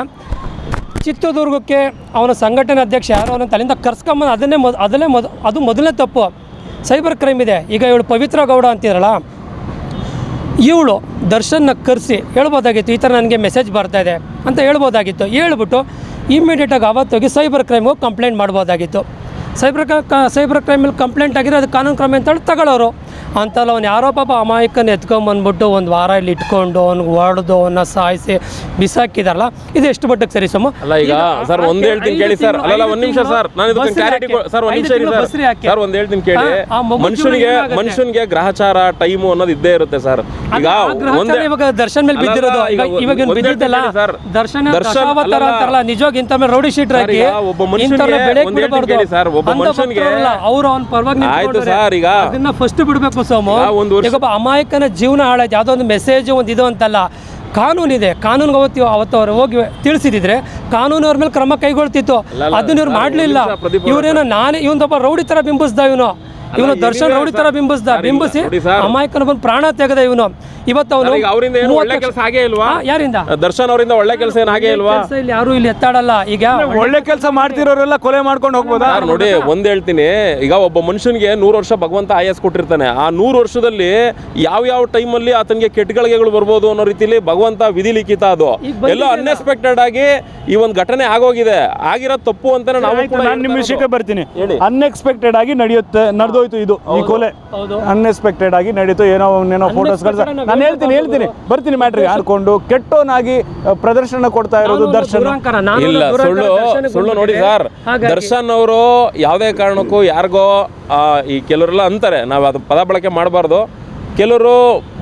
ಚಿತ್ರದುರ್ಗಕ್ಕೆ ಅವನ ಸಂಘಟನೆ ಅಧ್ಯಕ್ಷ ಯಾರು? ಅವನಂತ ಅಲ್ಲಿಂದ ಕರ್ಸ್ಕೊಂಬಂದು ಅದನ್ನೇ ಮೊದ್ ಅದನ್ನೇ ಮೊದ್ ಅದು ಮೊದಲನೇ ತಪ್ಪು. ಸೈಬರ್ ಕ್ರೈಮ್ ಇದೆ. ಈಗ ಇವಳು ಪವಿತ್ರ ಗೌಡ ಅಂತಿದ್ರಲ್ಲ, ಇವಳು ದರ್ಶನ್ನ ಕರೆಸಿ ಹೇಳ್ಬೋದಾಗಿತ್ತು, ಈ ಥರ ನನಗೆ ಮೆಸೇಜ್ ಬರ್ತಾ ಇದೆ ಅಂತ ಹೇಳ್ಬೋದಾಗಿತ್ತು. ಹೇಳ್ಬಿಟ್ಟು ಇಮ್ಮಿಡಿಯೇಟಾಗಿ ಅವತ್ತೋಗಿ ಸೈಬರ್ ಕ್ರೈಮ್ಗೆ ಕಂಪ್ಲೇಂಟ್ ಮಾಡ್ಬೋದಾಗಿತ್ತು. ಸೈಬರ್ ಕ ಸೈಬರ್ ಕ್ರೈಮಲ್ಲಿ ಕಂಪ್ಲೇಂಟ್ ಆಗಿದ್ರೆ ಅದು ಕಾನೂನು ಕ್ರಮ ಅಂತೇಳಿ ತಗೊಳ್ಳೋರು. ಅಂತಲ್ಲ ಅವ್ನು ಯಾರೋ ಪಾಪ ಅಮಾಯಕನ ಎತ್ಕೊಂಬಂದ್ಬಿಟ್ಟು ಒಂದು ವಾರ ಇಲ್ಲಿ ಇಟ್ಕೊಂಡು ಅವ್ನಿಗೆ ಹೊಡೆದು ಅವನ್ನ ಸಾಯಿಸಿ ಬಿಸಾಕಿದಾರಲ್ಲ ಇದು ಎಷ್ಟು ಮಟ್ಟಕ್ಕೆ ಸರಿ ಸುಮ್ಮ ಅಲ್ಲ ಈಗ ಸರ್ ಒಂದ್ ಹೇಳ್ತೀನಿ ಕೇಳಿ ಸರ್. ಅಲ್ಲ ಒಂದ್ ನಿಮಿಷ ಸರ್. ನಾನು ಇದಕ್ಕೆ ಕ್ಲಾರಿಟಿ ಸರ್ ಒಂದ್ ನಿಮಿಷ ಇರಿ ಸರ್. ಸರ್ ಒಂದ್ ಹೇಳ್ತೀನಿ ಕೇಳಿ. ಮನುಷ್ಯನಿಗೆ ಮನುಷ್ಯನಿಗೆ ಗ್ರಹಚಾರ ಟೈಮ್ ಅನ್ನೋದು ಇದ್ದೇ ಇರುತ್ತೆ ಸರ್. ಈಗ ಒಂದೇ ಇವಾಗ ದರ್ಶನ್ ಮೇಲೆ ಬಿದ್ದಿರೋದು. ಈಗ ಇವಾಗ ಬಿದ್ದಿದ್ದಲ್ಲ ಸರ್. ದರ್ಶನ ಅಲ್ಲಲ್ಲ. ಅಂತಾರಲ್ಲ ನಿಜವಾಗಿ ಇಂತ ಮೇಲೆ ರೌಡಿ ಶೀಟ್ ಹಾಕಿ ಒಬ್ಬ ಮನುಷ್ಯನಿಗೆ ಒಂದ್ ಹೇಳ್ತೀನಿ ಕೇಳಿ ಸರ್, ಒಬ್ಬ ಮನುಷ್ಯನಿಗೆ- ಅವರು ಅವನ ಪರವಾಗಿ ಆಯ್ತು ಸರ್, ಈಗ ಅದನ್ನ ಫಸ್ಟ್ ಬಿಡಬೇಕು ಸೋಮು ಈಗ ಒಂದ್ ಒಬ್ಬ ಅಮಾಯಕನ ಜೀವನ ಹಾಳಾಯ್ತು. ಯಾವುದೋ ಒಂದು ಮೆಸೇಜ್ ಒಂದು ಇದು ಅಂತಲ್ಲ. ಕಾನೂನಿದೆ ಕಾನೂನಿಗೆ ಅವತ್ತು ಅವತ್ತು ಅವ್ರು ಹೋಗಿ ತಿಳಿಸಿದಿದ್ರೆ ಕಾನೂನು ಅವ್ರ ಮೇಲೆ ಕ್ರಮ ಕೈಗೊಳ್ತಿತ್ತು. ಅದನ್ನ ಇವ್ರು ಮಾಡಲಿಲ್ಲ. ಇವರೇನೋ ನಾನೇ ಇವನೊಬ್ಬ ರೌಡಿ ಥರ ಬಿಂಬಿಸ್ದ ಇವನು. ಇವನು ದರ್ಶನ್ ರೌಡಿ ತರ? ಬಿಂಬಿಸ್ದ ಬಿಂಬಿಸಿ. ಅಮಾಯಕನ ಬಂದು ಪ್ರಾಣ ತೆಗೆದ ಇವನು. ಇವತ್ತು ಅವನು ಅವರಿಂದ ಏನು ಒಳ್ಳೆ ಕೆಲಸ ಆಗೇ ಇಲ್ವಾ? ಯಾರಿಂದ? ದರ್ಶನ್ ಅವರಿಂದ ಒಳ್ಳೆ ಕೆಲಸ ಏನು ಹಾಗೆ ಇಲ್ವಾ? ಕೆಲ್ಸ ಇಲ್ಲಿ ಯಾರು ಇಲ್ಲಿ ಎತ್ತಾಡಲ್ಲ. ಈಗ ಒಳ್ಳೆ ಕೆಲಸ ಮಾಡ್ತಿರೋರೆಲ್ಲ ಕೊಲೆ ಮಾಡ್ಕೊಂಡು ಹೋಗ್ಬೋದಾ? ನೋಡಿ ಒಂದ್ ಹೇಳ್ತೀನಿ. ಈಗ ಒಬ್ಬ ಮನುಷ್ಯನಿಗೆ ನೂರು ವರ್ಷ ಭಗವಂತ ಆಯಸ್ ಕೊಟ್ಟಿರ್ತಾನೆ. ಆ ನೂರು ವರ್ಷದಲ್ಲಿ ಯಾವ ಯಾವ ಟೈಮಲ್ಲಿ ಆತನಿಗೆ ಕೆಟ್ಟಗಳಿಗೆಗಳು ಬರ್ಬೋದು ಅನ್ನೋ ರೀತಿಲಿ ಭಗವಂತ ವಿಧಿ ಲಿಖಿತ ಅದು. ಎಲ್ಲ ಅನ್ಎಕ್ಸ್ಪೆಕ್ಟೆಡ್ ಆಗಿ ಈ ಒಂದು ಘಟನೆ ಆಗೋಗಿದೆ. ಆಗಿರೋ ತಪ್ಪು ಅಂತಾನೆ ನಾವು ಕೂಡ ನಾನು ನಿಮ್ಮ ವಿಷಯಕ್ಕೆ ಬರ್ತೀನಿ. ಅನ್ಎಕ್ಸ್ಪೆಕ್ಟೆಡ್ ಆಗಿ ನಡೆಯುತ್ತೆ ನಡೆದೋಯ್ತು ಇದು. ಈ ಕೊಲೆ ಹೌದು. ಅನ್ಎಕ್ಸ್ಪೆಕ್ಟೆಡ್ ಆಗಿ ನಡೀತು. ಏನೋ ಏನೋ ಫೋಟೋಸ್ ನಾನು ಹೇಳ್ತೀನಿ ಹೇಳ್ತೀನಿ. ಬರ್ತೀನಿ ಮ್ಯಾಟ್ರಿಗೆ ಆಡ್ಕೊಂಡು ಕೆಟ್ಟೋನಾಗಿ ಪ್ರದರ್ಶನ ಕೊಡ್ತಾ ಇರೋದು ದರ್ಶನ್. ಇಲ್ಲ ಸುಳ್ಳು ಸುಳ್ಳು ನೋಡಿ ಸರ್. ದರ್ಶನ್ ಅವರು ಯಾವುದೇ ಕಾರಣಕ್ಕೂ ಯಾರಿಗೋ ಈ ಕೆಲವರೆಲ್ಲ ಅಂತಾರೆ. ನಾವು ಅದು ಪದ ಬಳಕೆ ಮಾಡಬಾರ್ದು. ಕೆಲವರು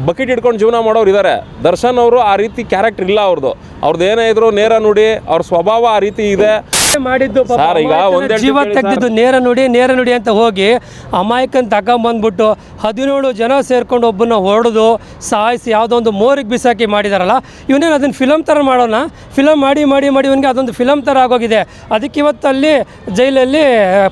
ಬಕೆಟ್ ಹಿಡ್ಕೊಂಡು ಜೀವನ ಮಾಡೋರು ಇದ್ದಾರೆ ದರ್ಶನ್ ಅವರು ಆ ರೀತಿ ಕ್ಯಾರೆಕ್ಟರ್ ಇಲ್ಲ ಅವ್ರದ್ದು ಅವ್ರದ್ದು ಏನೇ ಇದ್ರು ನೇರ ನೋಡಿ ಅವ್ರ ಸ್ವಭಾವ ಆ ರೀತಿ ಇದೆ. ಮಾಡಿದ್ದು ಸರ್, ಈಗ ಜೀವ ತೆಗೆದಿದ್ದು ನೇರ ನುಡಿ ನೇರ ನುಡಿ ಅಂತ ಹೋಗಿ ಅಮಾಯಕನ್ ತಗೊಂಬಂದ್ಬಿಟ್ಟು ಹದಿನೇಳು ಜನ ಸೇರ್ಕೊಂಡು ಒಬ್ಬನ ಹೊಡೆದು ಸಾಯಿಸಿ ಯಾವುದೋ ಒಂದು ಮೋರಿಗೆ ಬಿಸಾಕಿ ಮಾಡಿದಾರಲ್ಲ ಇವನೇನು ಅದನ್ನು ಫಿಲಮ್ ಥರ ಮಾಡೋಣ ಫಿಲಮ್ ಮಾಡಿ ಮಾಡಿ ಮಾಡಿ ಇವನಿಗೆ ಅದೊಂದು ಫಿಲಮ್ ಥರ ಆಗೋಗಿದೆ. ಅದಕ್ಕೆ ಇವತ್ತು ಅಲ್ಲಿ ಜೈಲಲ್ಲಿ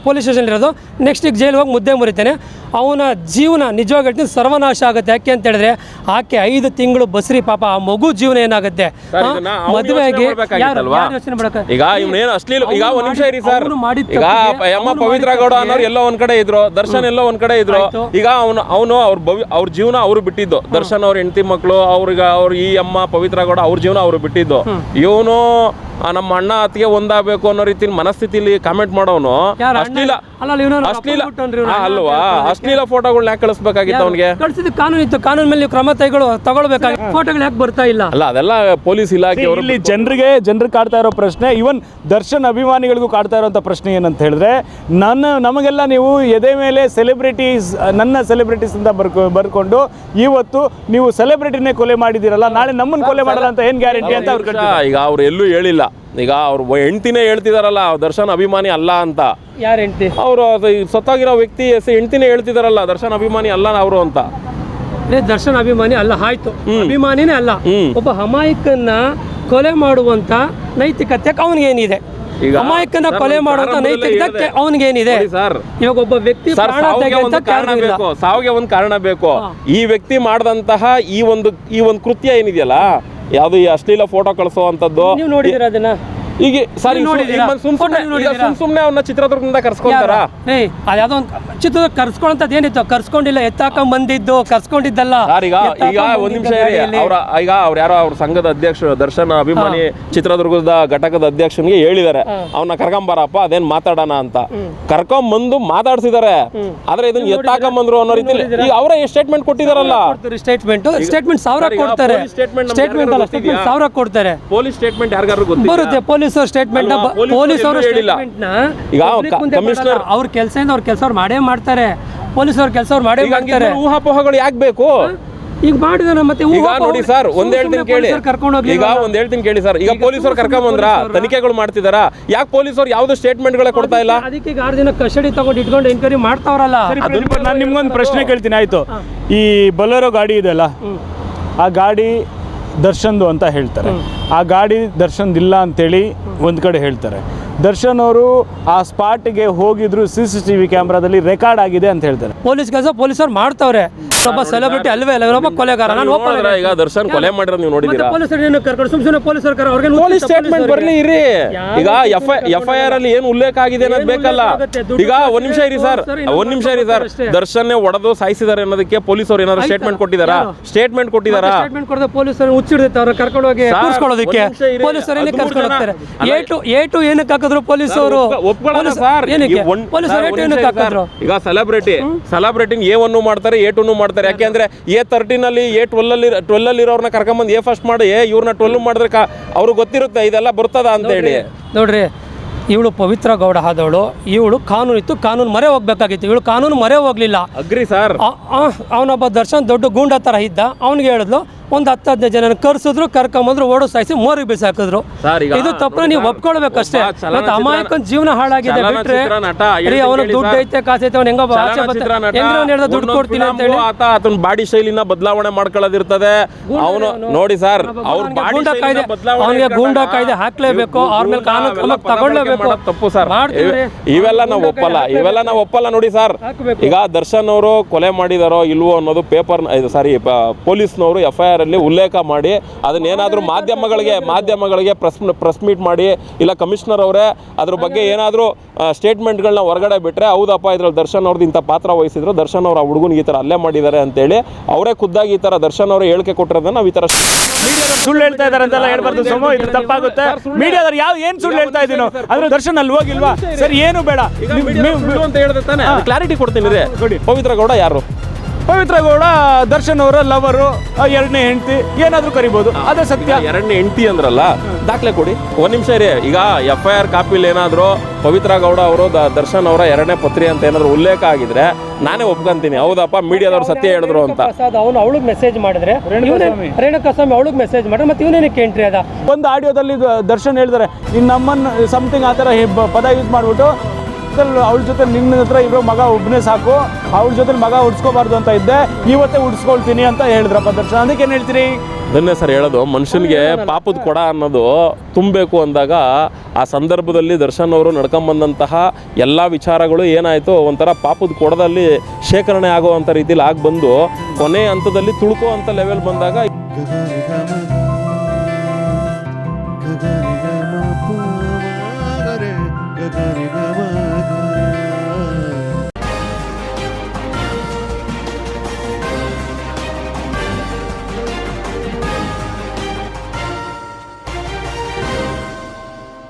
ಪೊಲೀಸ್ ಸ್ಟೇಷನ್ ಇರೋದು. ನೆಕ್ಸ್ಟ್ ಈಗ ಜೈಲಿಗೆ ಹೋಗಿ ಮುದ್ದೆ ಮುರಿತಾನೆ. ಅವನ ಜೀವನ ನಿಜವಾಗಿ ಹೇಳ್ತೀನಿ ಸರ್ವನಾಶ ಆಗುತ್ತೆ. ಯಾಕೆ ಅಂತ ಹೇಳಿದ್ರೆ ಆಕೆ ಐದು ತಿಂಗಳು ಬಸ್ರಿ ಪಾಪ ಆ ಮಗು ಜೀವನ ಏನಾಗುತ್ತೆ? ಸರ್, ಮದುವೆ ಆಗಿ ಯಾರು ಯೋಚನೆ ಮಾಡಕ್ಕೆ ಈಗ ಇವನೇನು ಅಶ್ಲೀಲ ಈಗ ಒಂದ್ ನಿಮಿಷ ಇರಿ ಸರ್. ಅವ್ನು ಮಾಡಿದ್ ಈಗ ತಪ್ಪಿಗೆ- ಅಮ್ಮ ಅವ್ನು ಪವಿತ್ರ ಮಾಡಿದ್ ಗೌಡ ತಪ್ಪಿಗೆ- ಅನ್ನೋರು ಎಲ್ಲೋ ಒಂದ್ ಕಡೆ ಇದ್ರು ದರ್ಶನ್ ಎಲ್ಲೋ ಒಂದ್ ಕಡೆ ಇದ್ರು. ಆಯ್ತು. ಈಗ ಅವನು ಅವನು ಅವ್ರ ಭವಿ ಅವ್ರ ಜೀವನ ಅವ್ರು ಬಿಟ್ಟಿದ್ದು. ದರ್ಶನ್ ಅವ್ರ ಹೆಂಡತಿ ಮಕ್ಕಳು ಅವ್ರಿಗೆ ಅವ್ರ ಈ ಅಮ್ಮ ಪವಿತ್ರ ಗೌಡ ಅವ್ರ ಜೀವನ ಅವ್ರು ಬಿಟ್ಟಿದ್ದು. ಇವನು ನಮ್ಮ ಅಣ್ಣ ಅತ್ತಿಗೆ ಒಂದಾಗಬೇಕು ಅನ್ನೋ ರೀತಿ ಮನಸ್ಥಿತಿಲಿ ಕಾಮೆಂಟ್ ಮಾಡೋನು? ಅಶ್ಲೀಲ. ಅಶ್ಲೀಲ. ಅಲ್ವಾ? ಅಶ್ಲೀಲ ಫೋಟೋಗಳನ್ನ ಯಾಕೆ ಕಳಿಸ್ಬೇಕಾಗಿತ್ತು ಅವನಿಗೆ? ಕಳಿಸಿದ ಕಾನೂನು ಇತ್ತು. ಕಾನೂನು ಮೇಲೆ ಕ್ರಮ ತಗೊಳ್ಳೋ ತಗೊಳ್ಬೇಕಾಗಿ ಫೋಟೋಗಳು ಯಾಕೆ ಬರ್ತಾ ಇಲ್ಲ? ಅಲ್ಲ ಅದೆಲ್ಲ ಪೊಲೀಸ್ ಇಲಾಖೆ ಇಲ್ಲಿ ಜನರಿಗೆ ಜನರಿಗೆ ಕಾಡ್ತಾ ಇರೋ ಪ್ರಶ್ನೆ ಇವನ್ ದರ್ಶನ್ ಅಭಿಮಾನಿಗಳಿಗೂ ಕಾಡ್ತಾ ಇರೋಂಥ ಪ್ರಶ್ನೆ ಏನಂತ ಹೇಳಿದ್ರೆ ನನ್ನ ನಮಗೆಲ್ಲ ನೀವು ಎದೆ ಮೇಲೆ ಸೆಲೆಬ್ರಿಟೀಸ್ ನನ್ನ ಸೆಲೆಬ್ರಿಟೀಸ್ ಅಂತ ಬರ್ಕೊ ಬರ್ಕೊಂಡು ಇವತ್ತು ನೀವು ಸೆಲೆಬ್ರಿಟಿನೇ ಕೊಲೆ ಮಾಡಿದಿರಲ್ಲ ನಾಳೆ ನಮ್ಮನ್ನು ಕೊಲೆ ಮಾಡಲ್ಲ ಅಂತ ಏನ್ ಗ್ಯಾರಂಟಿ ಅಂತ ಅವ್ರು ಈಗ ಅವ್ರು ಎಲ್ಲೂ ಹೇಳಿಲ್ಲ. ಈಗ ಅವ್ರು ಹೆಂಡ್ತಿನೇ ಹೇಳ್ತಿದಾರಲ್ಲ ದರ್ಶನ್ ಅಭಿಮಾನಿ ಅಲ್ಲ ಅಂತ. ಯಾರು ಹೆಂಡ್ತಿ? ಅವರು ಸತ್ತಾಗಿರೋ ವ್ಯಕ್ತಿ ಎಸ್ ಹೆಂಡ್ತಿನೇ ಹೇಳ್ತಿದಾರಲ್ಲ ದರ್ಶನ್ ಅಭಿಮಾನಿ ಅಲ್ಲ ಅವರು ಅಂತ. ದರ್ಶನ್ ಅಭಿಮಾನಿ ಅಲ್ಲ ಆಯ್ತು. ಅಭಿಮಾನಿನೇ ಅಲ್ಲ. ಒಬ್ಬ ಅಮಾಯಕನ್ನ ಕೊಲೆ ಮಾಡುವಂತ ನೈತಿಕತೆ ಅವನಿಗೇನಿದೆ. ಈಗ ಅಮಾಯಕನ ಕೊಲೆ ಮಾಡುವಂತ ನೈತಿಕತೆ. ಅವನಿಗೇನಿದೆ. ಸರ್. ಇವಾಗ ಒಬ್ಬ ವ್ಯಕ್ತಿ ಕಾರಣ ಬೇಕು ಸಾವಿಗೆ ಒಂದು ಕಾರಣ ಬೇಕು. ಈ ವ್ಯಕ್ತಿ ಮಾಡಿದಂತಹ ಈ ಒಂದು ಈ ಒಂದು ಕೃತ್ಯ ಏನಿದೆಯಲ್ಲ ಯಾವುದು ಈ ಅಶ್ಲೀಲ ಫೋಟೋ ಕಳಿಸುವಂತದ್ದು ನೀವು ನೋಡಿದಿರ ಅದನ್ನ? ಈಗ ಸರಿ ನೋಡಿ? ಸುಮ್ Photo ಸುಮ್ನೆ ಅವನ್ನ ಚಿತ್ರದುರ್ಗದಿಂದ ಕರ್ಸ್ಕೊಂತಾರ? ಏ ಅದ್ಯಾವ್ದೋ ಒಂದು ಚಿತ್ರ ಕರ್ಸ್ಕೊಳ್ಳೋಂಥದ್ದು ಏನಿತ್ತು? ಕರ್ಸ್ಕೊಂಡಿಲ್ಲ ಎತ್ತಾಕೊಂಡ್ ಬಂದಿದ್ದು ಕರ್ಸ್ಕೊಂಡಿದ್ದಲ್ಲ. ಸರ್ ಈಗ ಎತ್ತಾಕೊಂಡ್ ಈಗ ಒಂದ್ ನಿಮಿಷ ಬಂದಿದ್ದ ಇರಿ. ಗಾಡಿಯಲ್ಲಿ. ಅವ್ರ ಈಗ ಅವ್ರ ಯಾರೋ ಅವ್ರ ಸಂಘದ ಅಧ್ಯಕ್ಷ ದರ್ಶನ ಅಭಿಮಾನಿ ಚಿತ್ರದುರ್ಗದ ಘಟಕದ ಅಧ್ಯಕ್ಷನಿಗೆ ಹೇಳಿದಾರೆ ಅವನ್ನ ಕರ್ಕೊಂಬಾರಪ್ಪ ಅದೇನ್ ಮಾತಾಡೋಣ ಅಂತ. ಕರ್ಕೊಂಡ್ ಬಂದು ಮಾತಾಡ್ಸಿದಾರೆ ಆದ್ರೆ ಇದನ್ನ ಎತ್ತಾಕೊಂಬಂದ್ರು ಅನ್ನೋ ರೀತಿ ಈಗ ಅವರೇ ಸ್ಟೇಟ್ಮೆಂಟ್ ಕೊಟ್ಟಿದಾರಲ್ಲ ಕೊಡ್ತಾರೆ ಸ್ಟೇಟ್ಮೆಂಟ್ ಸ್ಟೇಟ್ಮೆಂಟ್ ಸಾವಿರ ಈಗ ಕೊಡ್ತಾರೆ. police statement ನಮ್ಗೆ ಸ್ಟೇಟ್ಮೆಂಟ್ ಅಲ್ಲ ಸ್ಟೇಟ್ಮೆಂಟ್ ಗೊತ್ತಿದ್ಯಾ? ಸಾವಿರ ಕೊಡ್ತಾರೆ. ಪೊಲೀಸ್ ಸ್ಟೇಟ್ಮೆಂಟ್ ಯಾರಿಗಾರು ಗೊತ್ತಿಲ್ಲ ಬರುತ್ತೆ ಪೊಲೀಸರು ಸ್ಟೇಟ್ಮೆಂಟ್? ಪೊಲೀಸರು ಪೊಲೀಸ್ ಹೇಳಿಲ್ಲ. ಈಗ ಅವ್ರು ಕ- commissioner- ಅವ್ರ ಕೆಲಸ ಅವ್ರ ಕೆಲಸ ಅವ್ರು ಮಾಡೇ ಮಾಡ್ತಾರೆ ಪೊಲೀಸ್ ಅವ್ರ ಕೆಲಸ ಅವ್ರು ಮಾಡೇ ಮಾಡ್ತಾರೆ ಊಹಾಪೋಹಗಳು ಯಾಕೆ ಬೇಕು ಈಗ ಮಾಡಿದಾನ ಮತ್ತೆ ಈಗ ನೋಡಿ ಸರ್ ಒಂದ್ ಹೇಳ್ತೀನಿ ಕೇಳಿ ಈಗ ಒಂದ್ ಹೇಳ್ತೀನಿ ಕೇಳಿ ಸರ್ ಈಗ ಪೊಲೀಸರು ಕರ್ಕೊಂಡ್ ಬಂದ್ರ ಪೊಲೀಸವ್ರ- ತನಿಖೆಗಳು ಮಾಡ್ತಿದಾರ ಯಾಕೆ ಪೊಲೀಸರು ಯಾವ್ದು ಸ್ಟೇಟ್ಮೆಂಟ್ಗಳೇ ಕೊಡ್ತಾ ಇಲ್ಲ ಅದಕ್ಕೆ ಈಗ ಆರು ದಿನ ಕಸ್ಟಡಿ ತಗೊಂಡು ಇಟ್ಕೊಂಡು ಎನ್ಕ್ವೈರಿ ಮಾಡ್ತಾವ್ರಲ್ಲ ನಾನು ನಿಮ್ಗೊಂದು ಪ್ರಶ್ನೆ ಕೇಳ್ತೀನಿ ಆಯ್ತು ಈ ಬೊಲೆರೋ ಗಾಡಿ ಇದೆಯಲ್ಲ ಆ ಗಾಡಿ ದರ್ಶನ್ದು ಅಂತ ಹೇಳ್ತಾರೆ. ಆ ಗಾಡಿ ದರ್ಶನ್ದಿಲ್ಲ ಅಂತೇಳಿ ಒಂದು ಕಡೆ ಹೇಳ್ತಾರೆ. ದರ್ಶನ್ ಅವರು ಆ ಸ್ಪಾಟ್ಗೆ ಹೋಗಿದ್ರು ಸಿ ಸಿ ಟಿ ವಿ ಕ್ಯಾಮ್ರಾದಲ್ಲಿ ರೆಕಾರ್ಡ್ ಆಗಿದೆ ಅಂತ ಹೇಳ್ತಾರೆ. ಪೊಲೀಸ್ ಕೆಲಸ ಪೊಲೀಸರು ಮಾಡ್ತಾವ್ರೆ. ಒಬ್ಬ ಸೆಲೆಬ್ರಿಟಿ ಅಲ್ವೇ ಅಲ್ಲ ಒಬ್ಬ ಕೊಲೆಗಾರ. ನಾನು ಈಗ ದರ್ಶನ್ ಕೊಲೆ ಮಾಡಿರೋದು ನೀವು ನೋಡಿದ್ರೆ ನೋಡಿದ್ದೀರಾ ಪೊಲೀಸರು ಏನು ಕರ್ಕೊಂಡು ಸುಮ್ಮನೆ ಸುಮ್ಮನೆ ಪೊಲೀಸರು ಕರ ಅವ್ರಿಗೆ ಪೊಲೀಸ್ ಸ್ಟೇಟ್ಮೆಂಟ್ ಬರಲಿ ಇರಿ. ಈಗ ಎಫ್ ಎಫ್ ಐ ಆರ್ ಅಲ್ಲಿ ಏನು ಉಲ್ಲೇಖ ಆಗಿದೆ ಅನ್ನೋದು ಬೇಕಲ್ಲ? ಈಗ ಒಂದ್ ನಿಮಿಷ ಇರಿ ಸರ್. ಒಂದ್ ನಿಮಿಷ ಇರಿ ಸರ್. ದರ್ಶನ್ ಒಡೆದು ಸಾಯಿಸಿದಾರೆ ಅನ್ನೋದಕ್ಕೆ ಪೊಲೀಸ್ ಅವ್ರು ಏನಾದ್ರು ಸ್ಟೇಟ್ಮೆಂಟ್ ಕೊಟ್ಟಿದಾರಾ ಸ್ಟೇಟ್ಮೆಂಟ್ ಕೊಟ್ಟಿದಾರಾ ಸ್ಟೇಟ್ಮೆಂಟ್ ಕೊಡದೆ ಪೊಲೀಸರು ಹುಚ್ಚಿಡ್ದೈತೆ ಅವ್ರ ಕರ್ಕೊಂಡು ಹೋಗಿ ಕೂರ್ಸ್ಕೊಳ್ಳೋದಕ್ಕೆ. ಪೊಲೀಸರು ಏನಕ್ಕೆ ಕರ್ಕೊಂಡು ಹೋಗ್ತಾರೆ ಏಟು ಏ ಟು ಎ ಟು ಏನಕ್ಕೆ ಹಾಕಿದ್ರು ಪೊಲೀಸ್ ಅವರು ಏನಕ್ಕೆ? ಪೊಲೀಸರು ಹಾಕಿದ್ರು? ಈಗ ಸೆಲೆಬ್ರಿಟಿ ಸೆಲೆಬ್ರಿಟಿ ಎ ಒನ್ ಮಾಡ್ತಾರೆ ಎ ಟು ಮಾಡ್ತಾರೆ. ಯಾಕೆಂದ್ರೆ ಎ ತರ್ಟೀನ್ ಅಲ್ಲಿ ಎ ಟ್ವೆಲ್ ಅಲ್ಲಿ ಟ್ವೆಲ್ ಅಲ್ಲಿ ಇರೋರ್ನ ಕರ್ಕೊಂಬಂದು ಎ ಫಸ್ಟ್ ಮಾಡಿ ಇವ್ರನ್ನ ಟ್ವೆಲ್ ಮಾಡಿದ್ರೆ ಅವ್ರಿಗೆ ಗೊತ್ತಿರುತ್ತೆ ಇದೆಲ್ಲ ಬರ್ತದ ಅಂತ ಹೇಳಿ. ನೋಡ್ರಿ ಇವಳು ಪವಿತ್ರ ಗೌಡ ಆದವಳು. ಇವಳು ಕಾನೂನು ಇತ್ತು ಕಾನೂನು ಮರೆ ಹೋಗ್ಬೇಕಾಗಿತ್ತು. ಇವಳು ಕಾನೂನು ಮರೆ ಹೋಗ್ಲಿಲ್ಲ. Agree sir. ಅವನೊಬ್ಬ ದರ್ಶನ್ ದೊಡ್ಡ ಗೂಂಡ ತರ ಇದ್ದ. ಅವ್ನಿಗೆ ಹೇಳಿದ್ಲು ಒಂದು ಹತ್ತು ಹದಿನೈದು ಜನ ಕರ್ಸಿದ್ರು ಕರ್ಕೊಂಬಂದ್ರು ಓಡೋ ಸಾಯಿಸಿ ಮೋರಿಗೆ ಬಿಸಾಕಿದ್ರು. ಇದು ತಪ್ಪು ನೀವು ಒಪ್ಕೊಳ್ಬೇಕಷ್ಟೇ ಮತ್ತೆ ಅಮಾಯಕನ ಜೀವನ ಹಾಳಾಗಿದೆ ಬಿಟ್ರೆ ಅವನು ದುಡ್ಡು ಐತೆ ಕಾಸು ಐತೆ ಅವ್ನು ಹೆಂಗೋ ಹೇಳ್ದ ದುಡ್ಡು ಕೊಡ್ತೀನಿ ಅಂತ ಹೇಳಿ. ಆತ ಆತನ ಬಾಡಿ ಶೈಲಿನ ಬದಲಾವಣೆ ಮಾಡ್ಕೊಳ್ಳೋದಿರ್ತದೆ. ಅವನು ನೋಡಿ ಸರ್ ಅವ್ರ ಗೂಂಡ ಕಾಯ್ದೆ ಅವನಿಗೆ ಗೂಂಡ ಕಾಯ್ದೆ ಹಾಕ್ಲೇಬೇಕು ಅವ್ರ ಮೇಲೆ ಕಾನೂನು ಕ್ರಮ ತಗೊಳ್ಳೇಬೇಕು ತಪ್ಪು ಸರ್. ಇವೆಲ್ಲ ನಾವು ಒಪ್ಪಲ್ಲ ಇವೆಲ್ಲ ನಾವು ಒಪ್ಪಲ್ಲ ನೋಡಿ ಸರ್. ಈಗ ದರ್ಶನ್ ಅವರು ಕೊಲೆ ಮಾಡಿದಾರೋ ಇಲ್ವೋ ಅನ್ನೋದು ಪೇಪರ್ ಸಾರಿ ಪೊಲೀಸ್ನವರು ಎಫ್ ಐ ಆರ್ ಅಲ್ಲಿ ಉಲ್ಲೇಖ ಮಾಡಿ ಅದನ್ನೇನಾದರೂ ಮಾಧ್ಯಮಗಳಿಗೆ ಮಾಧ್ಯಮಗಳಿಗೆ ಪ್ರೆಸ್ ಪ್ರೆಸ್ ಮೀಟ್ ಮಾಡಿ ಇಲ್ಲ ಕಮಿಷನರ್ ಅವರೇ ಅದ್ರ ಬಗ್ಗೆ ಏನಾದರೂ ಸ್ಟೇಟ್ಮೆಂಟ್ಗಳನ್ನ ಹೊರಗಡೆ ಬಿಟ್ಟರೆ ಹೌದಪ್ಪ ಇದ್ರಲ್ಲಿ ದರ್ಶನ್ ಅವ್ರದ್ದು ಇಂಥ ಪಾತ್ರ ವಹಿಸಿದ್ರು ದರ್ಶನ್ ಅವರು ಆ ಹುಡುಗನಿಗೆ ಈ ಥರ ಅಲ್ಲೇ ಮಾಡಿದ್ದಾರೆ ಅಂತೇಳಿ ಅವರೇ ಖುದ್ದಾಗಿ ಈ ಥರ ದರ್ಶನ್ ಅವರೇ ಹೇಳಿಕೆ ಕೊಟ್ಟಿರೋದನ್ನ ನಾವು ಈ ಥರ ಸುಳ್ಳು ಹೇಳ್ತಾ ಇದಾರೆ ಅಂತೆಲ್ಲ ಹೇಳ್ಬಾರ್ದು ಸೋಮು ಇದು ತಪ್ಪಾಗುತ್ತೆ. ಮೀಡಿಯಾದವ್ರು ಯಾವ ಏನ್ ಸುಳ್ಳು ಹೇಳ್ತಾ ಇದೀನೋ ಅದ್ರ ದರ್ಶನ್ ಅಲ್ಲಿ ಹೋಗಿಲ್ವಾ? ಸರಿ ಏನು ಬೇಡ. ನೀವು- ನೀವು- ಅಂತ ಹೇಳಿದ್ರೆ ತಾನೆ? ಕ್ಲಾರಿಟಿ ಕೊಡ್ತೀನಿ ಪವಿತ್ರ ಗೌಡ ಯಾರು? ಪವಿತ್ರ ಗೌಡ ದರ್ಶನ್ ಅವರ ಲವರು ಎರಡನೇ ಹೆಂಡತಿ ಏನಾದ್ರೂ ಕರಿಬಹುದು ಅದೇ ಸತ್ಯ. ಎರಡನೇ ಹೆಂಡತಿ ಅಂದ್ರಲ್ಲ ದಾಖಲೆ ಕೊಡಿ. ಒಂದ್ ನಿಮಿಷ ರೀ ಈಗ ಎಫ್ ಐ ಆರ್ ಕಾಪಿಲಿ ಏನಾದ್ರು ಪವಿತ್ರ ಗೌಡ ಅವರು ದ- ದರ್ಶನ್ ಅವರ ಎರಡನೇ ಪತ್ರಿ ಅಂತ ಏನಾದ್ರು ಉಲ್ಲೇಖ ಆಗಿದ್ರೆ ನಾನೇ ಒಪ್ಕೊಂತೀನಿ. ಹೌದಪ್ಪ ಮೀಡಿಯಾದವ್ರು ಸತ್ಯ ಹೇಳಿದ್ರು ಅಂತ. ಪ್ರಸಾದ್ ಅವನು ಅವಳಿಗೆ ಮೆಸೇಜ್ ಮಾಡಿದ್ರೆ ರೇಣುಕಾ ಸ್ವಾಮಿ. ಅವಳಿಗೆ ಮೆಸೇಜ್ ಮಾಡಿದ್ರೆ ಮತ್ತೆ ಇವನೇನಕ್ಕೆ ಎಂಟ್ರಿ ಅದ? ಒಂದು ಆಡಿಯೋದಲ್ಲಿ ದರ್ಶನ್ ಹೇಳಿದ್ರೆ ನಿನ್ನ ನಮ್ಮನ್ನು ಸಮಥಿಂಗ್ ಆ ಥರ ಪದ ಯೂಸ್ ಮಾಡಿಬಿಟ್ಟು ಅವಳ ಜೊತೆ ನಿನ್ನ ಹತ್ರ ಇರೋ ಮಗ ಒಬ್ಬನೇ ಸಾಕು. ಅವಳ ಜೊತೆ ಮಗ ಉಡ್ಸ್ಕೋಬಾರ್ದು ಅಂತ ಇದ್ದೆ. ಇವತ್ತೇ ಉಡ್ಸ್ಕೊಳ್ತೀನಿ ಅಂತ ಹೇಳಿದ್ರಪ್ಪ ದರ್ಶನ್. ಅದಕ್ಕೆ ಏನು ಹೇಳ್ತೀರಿ? ಅದನ್ನೇ ಸರ್ ಹೇಳೋದು. ಮನುಷ್ಯನಿಗೆ ಪಾಪದ ಕೊಡ ಅನ್ನೋದು ತುಂಬಬೇಕು ಅಂದಾಗ ಆ ಸಂದರ್ಭದಲ್ಲಿ ದರ್ಶನ್ ಅವರು ನಡ್ಕೊಂಬಂದಂತಹ ಎಲ್ಲ ವಿಚಾರಗಳು ಏನಾಯಿತು ಒಂಥರ ಪಾಪದ ಕೊಡದಲ್ಲಿ ಶೇಖರಣೆ ಆಗುವಂಥ ರೀತಿಯಲ್ಲಿ ಆಗಿ ಬಂದು ಕೊನೆ ಹಂತದಲ್ಲಿ ತುಳ್ಕೋ ಅಂತ ಲೆವೆಲ್ ಬಂದಾಗ